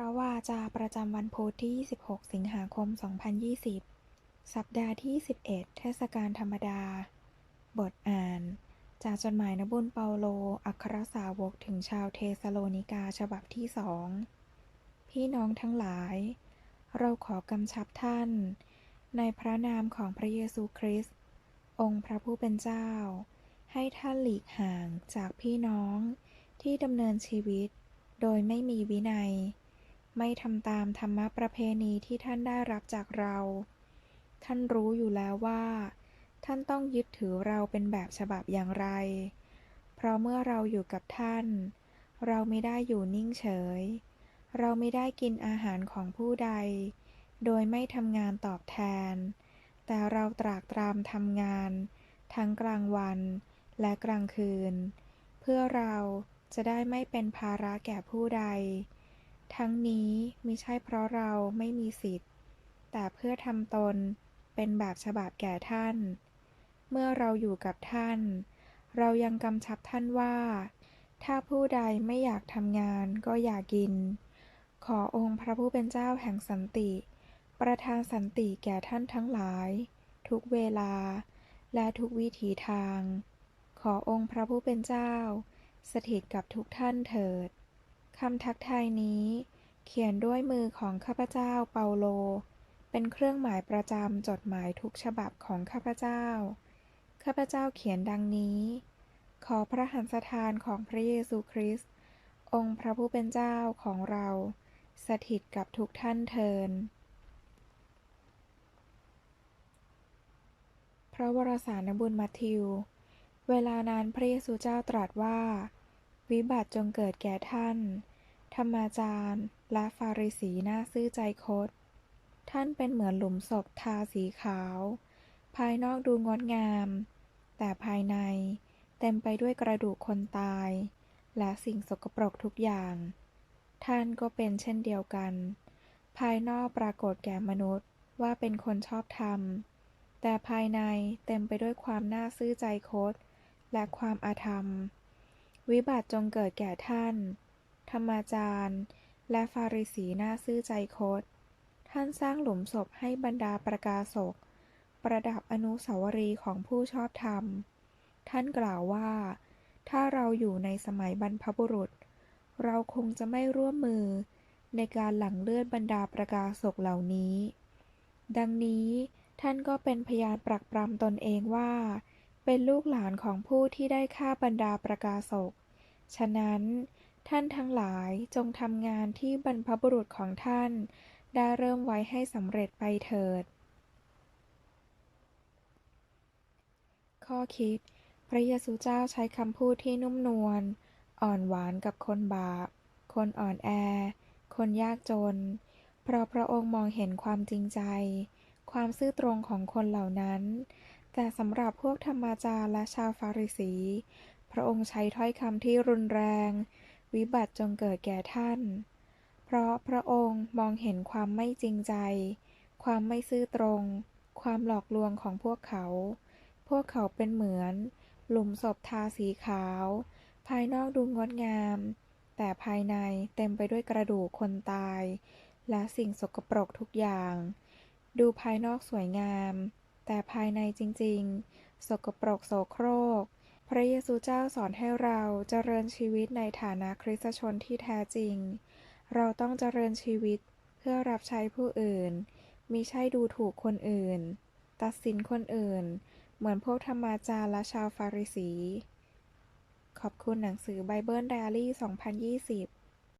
ระวาจาประจำวันพุธที่ 26 สิงหาคม 2020 สัปดาห์ที่ 11 เทศกาลธรรมดา บทอ่าน จากจดหมายนบุญเปาโล อัครสาวกถึงชาวเทสโลนิกาฉบับที่สอง พี่น้องทั้งหลาย เราขอกำชับท่าน ในพระนามของพระเยซูคริสต์ องค์พระผู้เป็นเจ้า ให้ท่านหลีกห่างจากพี่น้องที่ดำเนินชีวิต โดยไม่มีวินัย ไม่ทำตามธรรมประเพณีที่ท่านได้รับจากเรา ท่านรู้อยู่แล้วว่า ท่านต้องยึดถือเราเป็นแบบฉบับอย่างไร เพราะเมื่อเราอยู่กับท่าน เราไม่ได้อยู่นิ่งเฉย เราไม่ได้กินอาหารของผู้ใด โดยไม่ทำงานตอบแทน แต่เราตรากตรำทำงาน ทั้งกลางวันและกลางคืน เพื่อเราจะได้ไม่เป็นภาระแก่ผู้ใด ทั้งนี้มิใช่เพราะเราไม่มีสิทธิ์ แต่เพื่อทำตนเป็นแบบฉบับแก่ท่าน เมื่อเราอยู่กับท่าน เรายังกำชับท่านว่า ถ้าผู้ใดไม่อยากทำงานก็อย่ากิน ขอองค์พระผู้เป็นเจ้าแห่งสันติ ประทานสันติแก่ท่านทั้งหลาย ทุกเวลา และทุกวิถีทาง ขอองค์พระผู้เป็นเจ้า สถิตกับทุกท่านเถิด คำทักทายนี้ เขียนด้วยมือของข้าพเจ้าเปาโล เป็นเครื่องหมายประจำจดหมายทุกฉบับของข้าพเจ้า ข้าพเจ้าเขียนดังนี้ ขอพระหันสถานของพระเยซูคริสต์องค์พระผู้เป็นเจ้าของเรา สถิตกับทุกท่านเทินพระวรสารบุญมัทธิว เวลานั้นพระเยซูเจ้าตรัสว่า วิบัติจงเกิดแก่ท่าน ธรรมาจารย์ และฟาริสีหน่าซื่อใจคด ท่านเป็นเหมือนหลุมศพทาสีขาว ภายนอกดูงดงาม แต่ภายในเต็มไปด้วยกระดูกคนตาย และสิ่งสกปรกทุกอย่าง ท่านก็เป็นเช่นเดียวกัน ภายนอกปรากฏแก่มนุษย์ว่าเป็นคนชอบธรรม แต่ภายในเต็มไปด้วยความน่าซื่อใจคดและความอาธรรม วิบัติจงเกิดแก่ท่าน ธรรมาจารย์ และฟาริสีหน่าซื่อใจคด ท่านสร้างหลุมศพให้บรรดาประกาศก ประดับอนุสาวรีย์ของผู้ชอบธรรม ท่านกล่าวว่า ถ้าเราอยู่ในสมัยบรรพบุรุษ เราคงจะไม่ร่วมมือในการหลั่งเลือดบรรดาประกาศกเหล่านี้ ดังนี้ท่านก็เป็นพยานปรักปรำตนเองว่า เป็นลูกหลานของผู้ที่ได้ฆ่าบรรดาประกาศก ฉะนั้น ท่านทั้งหลายจงทำงานที่บรรพบุรุษของท่าน ได้เริ่มไว้ให้สำเร็จไปเถิด ข้อคิด พระเยซูเจ้าใช้คำพูดที่นุ่มนวล อ่อนหวานกับคนบาป คนอ่อนแอ คนยากจน เพราะพระองค์มองเห็นความจริงใจ ความซื่อตรงของคนเหล่านั้น แต่สำหรับพวกธรรมาจารย์และชาวฟาริสี พระองค์ใช้ถ้อยคำที่รุนแรง วิบัติจงเกิดแก่ท่าน เพราะพระองค์มองเห็นความไม่จริงใจ ความไม่ซื่อตรง ความหลอกลวงของพวกเขา พวกเขาเป็นเหมือน หลุมศพทาสีขาว ภายนอกดูงดงาม แต่ภายในเต็มไปด้วยกระดูกคนตาย และสิ่งสกปรกทุกอย่าง ดูภายนอกสวยงาม แต่ภายในจริงๆ สกปรกโสโครก พระเยซูเจ้าสอนให้เราเจริญชีวิตในฐานะคริสตชนที่แท้จริง เราต้องเจริญชีวิตเพื่อรับใช้ผู้อื่น มิใช่ดูถูกคนอื่น ตัดสินคนอื่น เหมือนพวกธรรมาจารย์และชาวฟาริสี ขอบคุณหนังสือไบเบิลไดอารี่ 2020